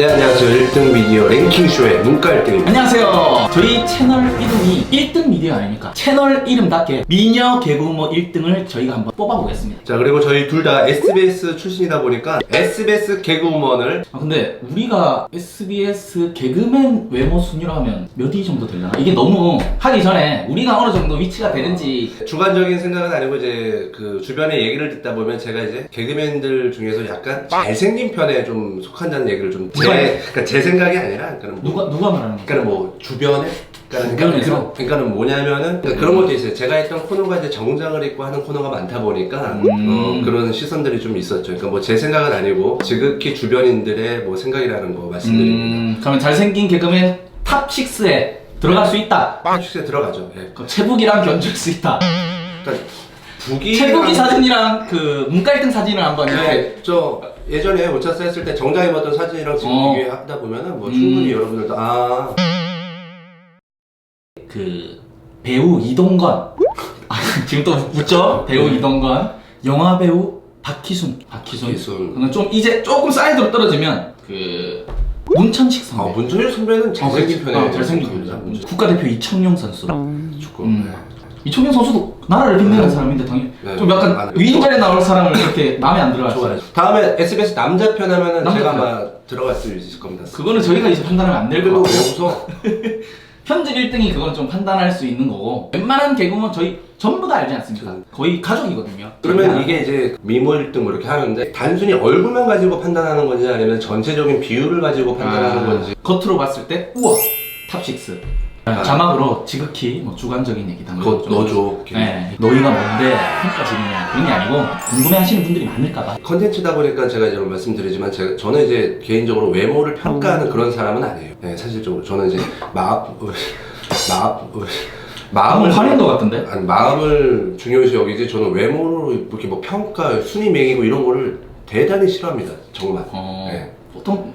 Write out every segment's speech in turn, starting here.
네 안녕하세요 1등 미디어 랭킹쇼의 문과 1등입니다 안녕하세요. 저희 채널 이름이 1등 미디어 아닙니까? 채널 이름답게 미녀 개그우먼 1등을 저희가 한번 뽑아보겠습니다. 자 그리고 저희 둘 다 SBS 출신이다 보니까 SBS 개그우먼을 아 근데 우리가 SBS 개그맨 외모 순위로 하면 몇 위 정도 되려나? 이게 너무 하기 전에 우리가 어느 정도 위치가 되는지 주관적인 생각은 아니고 이제 그 주변의 얘기를 듣다 보면 제가 이제 개그맨들 중에서 약간 잘생긴 편에 좀 속한다는 얘기를 좀 제, 누가요? 그러니까 제 생각이 아니라 그러니까 뭐, 누가 누가 말하는 거야? 그러니까 뭐 주변에 그러니까 주변에서? 그런- 그러니까는 뭐냐면은 그러니까 그런 것도 있어요. 제가 했던 코너가 이제 정장을 입고 하는 코너가 많다 보니까 음. 어, 그런 시선들이 좀 있었죠. 그러니까 뭐 제 생각은 아니고 지극히 주변인들의 뭐 생각이라는 거 말씀드립니다. 음, 그러면 잘생긴 개그맨 탑 6에 들어갈 수 있다. 한축에 들어가죠. 예. 그 최북이랑 견줄 수 있다. 그러니까 북이 최북이 사진이랑 그 문과 1등 사진을 한번 이렇게 네, 저 예전에 오차스 했을 때 정장 입었던 사진이랑 지금 어. 비교하다 보면은 뭐 충분히 여러분들도 아 그 배우 이동건 아, 지금 또 웃죠? 배우 네. 이동건 영화 배우 박희순 박희순 박희순. 그러면 좀 이제 조금 사이드로 떨어지면 그 문천식 아, 선배 문준일 선배는 잘생긴 편이에요. 어, 잘생긴 편이죠. 음. 국가대표 이청용 선수 축구. 음. 이청용 선수도 나라를 빛내는 사람인데 당연히 네. 좀 약간 아, 네. 위인전에 나올 사람을 이렇게 마음에 안 들어가지고 좋아요. 다음에 SBS 남자 편 하면은 남자 제가 편. 아마 들어갈 수 있을 겁니다. 그거는 저희가 이제 판단하면 안될 그리고 것 같고 여기서 편집 1등이 그건 좀 판단할 수 있는 거고 웬만한 개그맨 저희 전부 다 알지 않습니까? 거의 가족이거든요. 그러면 이게 이제 미모 1등 뭐 이렇게 하는데 단순히 얼굴만 가지고 판단하는 건지 아니면 전체적인 비율을 가지고 판단하는 아, 건지 겉으로 봤을 때 우와 탑6 아. 자막으로 지극히 뭐 주관적인 얘기 그거 넣어줘. 네, 너희가 뭔데 평가지느냐 그런 게 아니고 궁금해하시는 분들이 많을까봐 컨텐츠다 보니까 제가 이제 말씀드리지만 제가 저는 이제 개인적으로 외모를 평가하는 그런 사람은 아니에요. 네, 사실적으로 저는 이제 마음 마음 마음을 마음을 화낸 것 같은데 아니 마음을 중요시 여기지 저는 외모로 이렇게 뭐 평가 순위 매기고 이런 거를 대단히 싫어합니다. 정말. 어, 네. 보통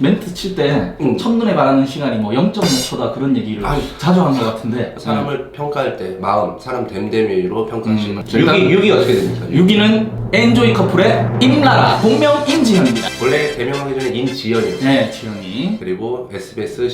멘트 칠때 음. 첫눈에 반하는 시간이 뭐 0.몇 초다 그런 얘기를 아유. 자주 한 것 같은데 사람을 평가할 때 마음, 사람 됨됨이로 평가하시면 음, 음, 일단- 6위, 6위 어떻게 됩니까? 6위는 엔조이 커플의 임라라 본명 임지현입니다 원래 대명하기 전에 인지연이었어요. 네 지현이 그리고 SBS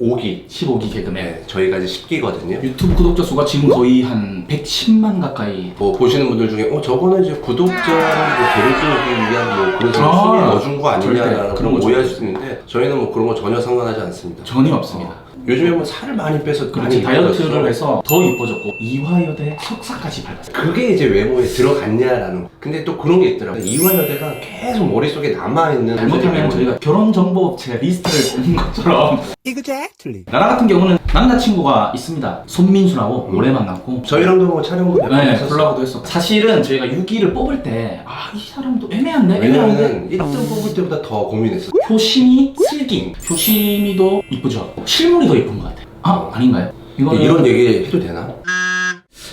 15기. 15기 개그맨 네, 저희가 이제 10기거든요. 유튜브 구독자 수가 지금 거의 한 110만 가까이 뭐 보시는 분들 중에 어 저거는 이제 구독자를 뭐 데려주기 위한 뭐 그래서 아, 순위 넣어준 거 절대 아니냐라는 그런 그런 거 거 오해할. 수 있는데 저희는 뭐 그런 거 전혀 상관하지 않습니다. 전혀 없습니다. 어, 요즘에 뭐 살을 많이 빼서 그렇지 많이 다이어트를. 해서 더 이뻐졌고 이화여대 석사까지 밟았어요. 그게 이제 외모에 들어갔냐라는 거. 근데 또 그런 게 있더라고요. 이화여대가 계속 머릿속에 남아있는 잘못하면 저희가 결혼 정보 업체 리스트를 보는 것처럼 Exactly. 나라 같은 경우는 남자친구가 있습니다. 손민수라고 오래 만났고 저희랑도 뭐 촬영도 몇번 네, 했었어요. 콜라보도 했어. 사실은 저희가 6위를 뽑을 때, 아, 이 사람도 애매한데? 애매한데? 왜냐면은 1등 뽑을 때보다 더 고민했어. 효심이 슬기. 효심이도 이쁘죠? 실물이 더 이쁜 것 같아요. 아, 아닌가요? 이거는... 이런 얘기 해도 되나?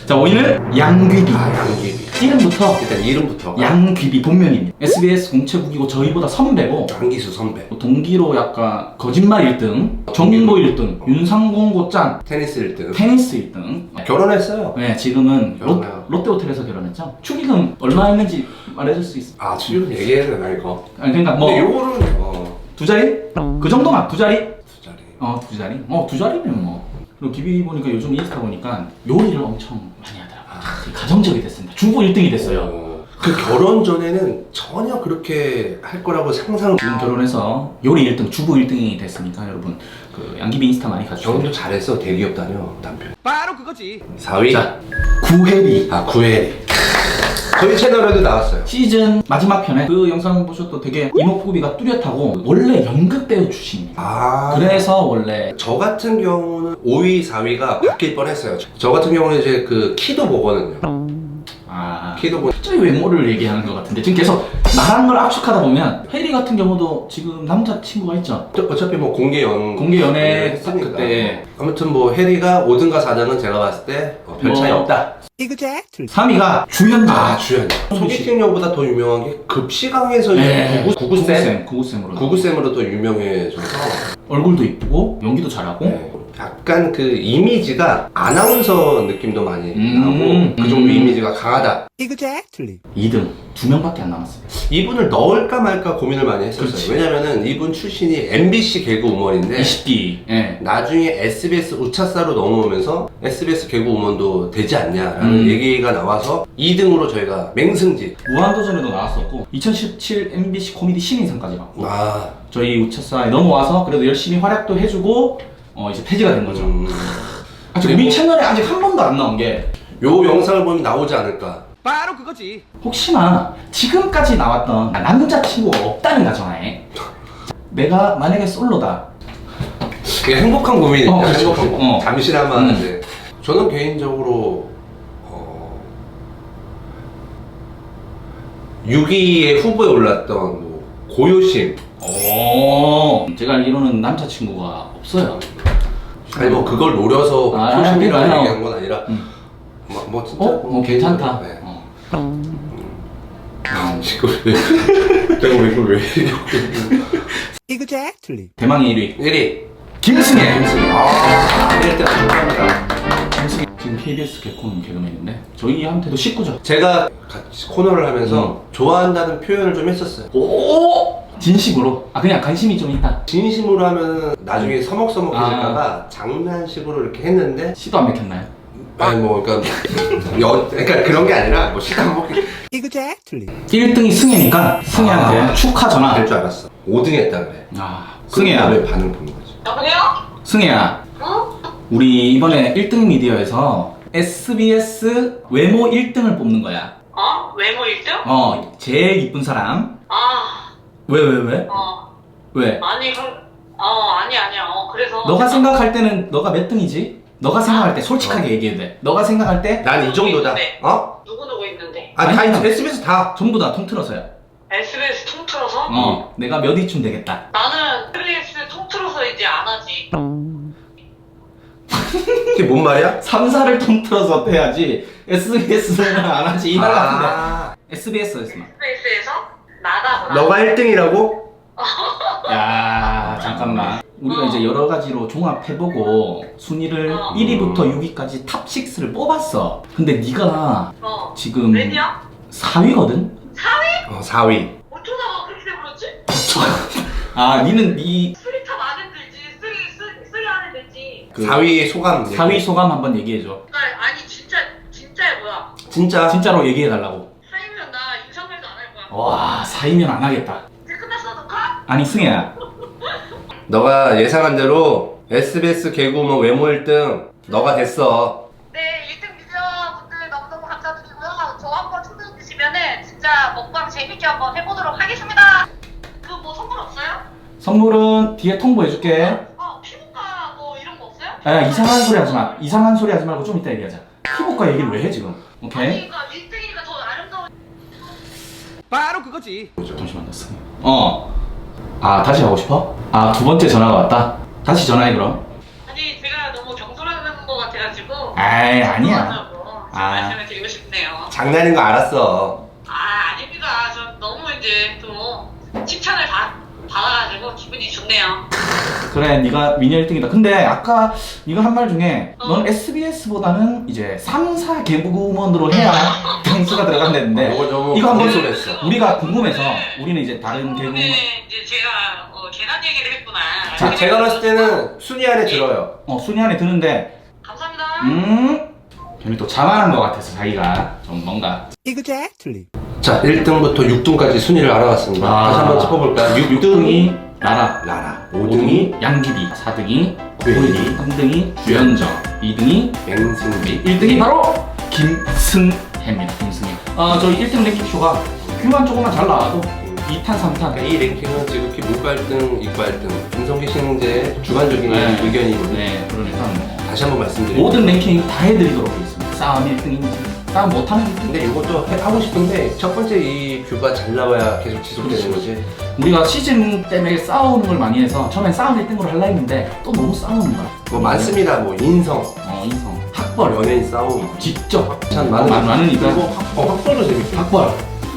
자, 5위는 양귀비. 아, 양귀비. 이름부터 일단 이름부터. 양귀비 본명입니다. SBS 공채국이고 저희보다 선배고 양기수 선배. 동기로 약간 거짓말 1등, 정보 1등, 윤상공고 짱, 테니스 1등. 테니스 1등. 결혼했어요. 네, 지금은 롯, 결혼해요. 롯데 호텔에서 결혼했죠. 축의금 얼마 했는지 말해줄 수 있어? 아, 수익 얘기해야 되나, 이거? 아니, 그러니까 뭐 근데 요거는, 어, 두 자리? 그 정도만 두 자리? 어, 두 자리? 어, 두 자리면 뭐. 그리고 기비 보니까 요즘 인스타 보니까 요리를 엄청 많이 하더라고요. 아, 가정적이 됐습니다. 주부 1등이 됐어요. 어, 그 결혼 전에는 전혀 그렇게 할 거라고 상상을 지금 결혼해서 요리 1등, 주부 1등이 됐으니까 여러분 그 양기비 인스타 많이 가주세요. 결혼도 잘했어 대기업 다녀 남편 바로 그거지. 4위 자, 구혜리. 아 구혜리 저희 채널에도 나왔어요. 시즌 마지막 편에 그 영상 보셔도 되게 이목구비가 뚜렷하고 원래 연극 배우 출신입니다. 아. 그래서 원래 저 같은 경우는 5위 4위가 바뀔 뻔 했어요. 저 같은 경우는 이제 그 키도 보거든요. 아 키도 보 갑자기 외모를 얘기하는 것 같은데 지금 계속 말하는 걸 압축하다 보면 혜리 같은 경우도 지금 남자친구가 있죠. 어차피 뭐 공개 연 공개 연애 했으니까. 그때 아무튼 뭐 해리가 5등과 4등은 제가 봤을 때별 차이 뭐. 없다 Exactly. 3위가 주현정. 아 주연 소개팅녀보다 더 유명한 게 급식왕에서 네. 구구, 구구쌤 구구쌤으로 구구쌤으로 더 유명해져서 얼굴도 이쁘고 연기도 잘하고 네. 약간 그 이미지가 아나운서 느낌도 많이 음, 나고 그 정도 음. 이미지가 강하다. 틀리 2등 두 명밖에 안 남았어요. 이분을 넣을까 말까 고민을 많이 했었어요. 그렇지. 왜냐면은 이분 출신이 MBC 개그 우먼인데 20기. 예. 나중에 SBS 우차사로 넘어오면서 SBS 개그 우먼도 되지 않냐라는 음. 얘기가 나와서 2등으로 저희가 맹승지. 무한도전에도 나왔었고 2017 MBC 코미디 신인상까지 받고 아, 저희 우차사에 넘어와서 그래도 열심히 활약도 해주고 어 이제 폐지가 된 거죠. 음, 아직 그리고- 채널에 아직 한 번도 안 나온 게 요 영상을 보면 나오지 않을까. 바로 그거지 혹시나 지금까지 나왔던 남자친구가 없다는 가정하에 내가 만약에 솔로다 이게 행복한 고민이에요. 어, 행복한. 고민. 어. 잠시나마 음. 이제 저는 개인적으로 어, 6위의 후보에 올랐던 뭐 고요심 오 제가 알기로는 남자친구가 없어요 아니 뭐 그걸 노려서 아, 소심이라고 아니요. 얘기한 건 아니라 음. 뭐, 뭐 진짜 어? 어 괜찮다 네. 어. 이거 왜 내가 왜 이걸 왜 틀리 대망의 1위 1위 김승혜 아 1위 때 축하합니다 김승혜 지금 KBS 개콘 개그맨인데 저희한테도 식구죠. 제가 같이 코너를 하면서 음. 좋아한다는 표현을 좀 했었어요. 오! 진심으로? 아 그냥 관심이 좀 있다. 진심으로 하면 나중에 아. 서먹서먹해질까봐 장난식으로 이렇게 했는데 시도 안 맥혔나요? 아니 뭐 그러니까 여, 그러니까 그런 게 아니라 뭐 시간 먹기 이그제 틀리 1등이 승혜니까 승혜한테 아. 축하 전화. 될줄 알았어. 5등 했다 그래. 아 승혜야. 승혜야 왜 반응 보는 거지. 여보세요? 승혜야. 어? 우리 이번에 1등 미디어에서 SBS 외모 1등을 뽑는 거야. 어? 외모 1등? 어, 제일 이쁜 사람. 아, 왜, 왜, 왜? 어. 왜? 아니, 그럼, 어, 아니, 아니야. 어, 그래서. 너가 생각할 때는 너가 몇 등이지? 너가 생각할 때 솔직하게 얘기해도 돼. 너가 생각할 때 난 이 정도다 네. 어? 누구누구 있는데? 아니 다 아니야. 있- SBS 다 전부 다 통틀어서야. SBS 통틀어서? 어, 내가 몇 위쯤 되겠다. 나는 SBS 통틀어서 이제 안 하지. 그게 뭔 말이야? 3사를 통틀어서 해야지. SBS는 안 하지. 이날 같은데. 아, SBS였으면. SBS에서? 나다, 나. 너가 1등이라고? 야, 잠깐만. 우리가 어. 이제 여러 가지로 종합해보고 순위를 어. 1위부터 6위까지 탑 6를 뽑았어. 근데 네가 어. 지금 왜냐? 4위거든? 어 4위 어쩌다가 그렇게 돼버렸지? 아, 니는 니 쓰리 그 4위 소감 4위 소감 한번 얘기해줘. 그러니까 아니, 진짜, 진짜야, 뭐야. 진짜 진짜로 얘기해달라고. 사이면 나 인상말도 안 할 거야. 와, 4위면 안 하겠다. 이제 끝났어, 녹화? 아니, 승혜야. 너가 예상한 대로 SBS 개그우먼 외모 1등 너가 됐어 네, 1등 미디어분들 너무너무 감사드리고요. 저 한번 초대해 주시면은 진짜 먹방 재밌게 한번 해보도록 하겠습니다. 그 뭐 선물 없어요? 선물은 뒤에 통보해줄게. 어, 피부과 뭐 이런 거 없어요? 야, 이상한 소리 하지 마. 이상한 소리 하지 말고 좀 이따 얘기하자. 피부과 얘기를 왜 해, 지금? 오케이? 그러니까 1등이니까 더 아름다운. 바로 그거지 잠시만, 나 승혜. 어. 아, 다시 하고 싶어? 아, 두 번째 전화가 왔다? 다시 전화해, 그럼. 아니, 제가 너무 경솔하는 것 같아가지고. 아이, 아니야. 죄송하다고 좀 아. 말씀을 드리고 싶네요. 장난인 거 알았어 아, 아닙니다. 저 너무 이제 또 칭찬을 받, 받아가지고 기분이 좋네요. 그래 네가 미녀 1등이다 근데 아까 네가 한 말 중에 어. 넌 SBS보다는 이제 3, 4 개그우먼으로 해야 등수가 들어간다는데 어, 이거 너무 이거 한번 소리 했어 우리가 궁금해서 우리는 이제 다른 개그우먼 네, 이제 제가 어, 계란 얘기를 했구나. 자 제가 봤을 때는 순위 안에 들어요 어 순위 안에 드는데 감사합니다. 음 괜히 또 자만한 것 같아서 자기가 좀 뭔가 틀리 자 1등부터 6등까지 순위를 알아봤습니다 아. 다시 한번 짚어볼까요? 6등이 6등이 나라 나라. 5등이 5등이 양귀비. 4등이 고현이. 고현이 3등이 주현정. 2등이 맹승비. 1등이 바로 김승혜입니다. 김승혜. 아 저희 1등 랭킹 쇼가 뷰만 조금만 잘 나와도 2탄 3탄. 그러니까 이 랭킹은 지극히 문과 1등, 이과 1등. 김성기 씨의 주관적인 의견이거든요. 네, 그러니까 뭐 다시 한번 말씀드리고 모든 랭킹 다 해드리도록 하겠습니다. 싸움 1등인지 싸움 못하는 1등. 근데 이것도 해- 하고 싶은데 첫 번째 이 뷰가 잘 나와야 계속 지속되는 거지 우리가 시즌 때문에 싸우는 걸 많이 해서 처음엔 싸움 1등으로 하려 했는데 또 너무 싸우는 거야. 뭐 많습니다 뭐 인성, 어 인성. 학벌, 연예인 싸움 직접 참 많- 많은 많으니까. 그리고 학, 어, 학벌도 재밌고 학벌.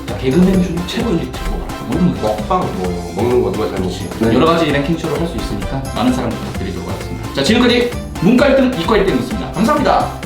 자, 개그맨 중 최고의 리트 뽑아라. 모든 거. 먹방 뭐 먹는 거 누가 잘못이 여러 가지 랭킹 쇼를 할 수 있으니까 많은 사랑 부탁드리도록 하겠습니다. 자 지금까지 문과 1등, 이과 1등이 있습니다. 감사합니다.